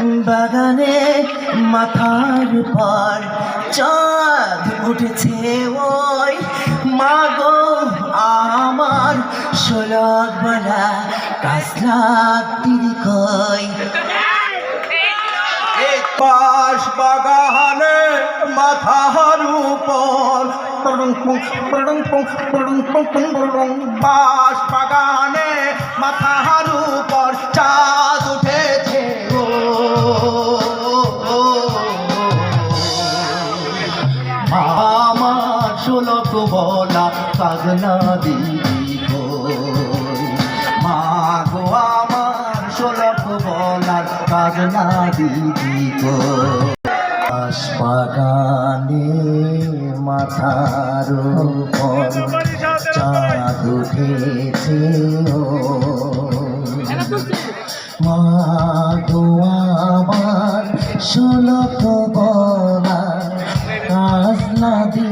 বাগানে মাথার পর চাঁদ উঠেছে ওই। মাগো, আমার সোলক বলা কাসলা তিরি কই পাশ বাগানে মাথার উপর বাস বাগানে মাথার আমার ষোলক বলা কাজনা দিদি গো মা গো, আমার ষোলক বলার কাজনা দিদি গো বাগানে মাথার উপর চাঁদ উঠেছে মা গো, আমার ষোলক বলা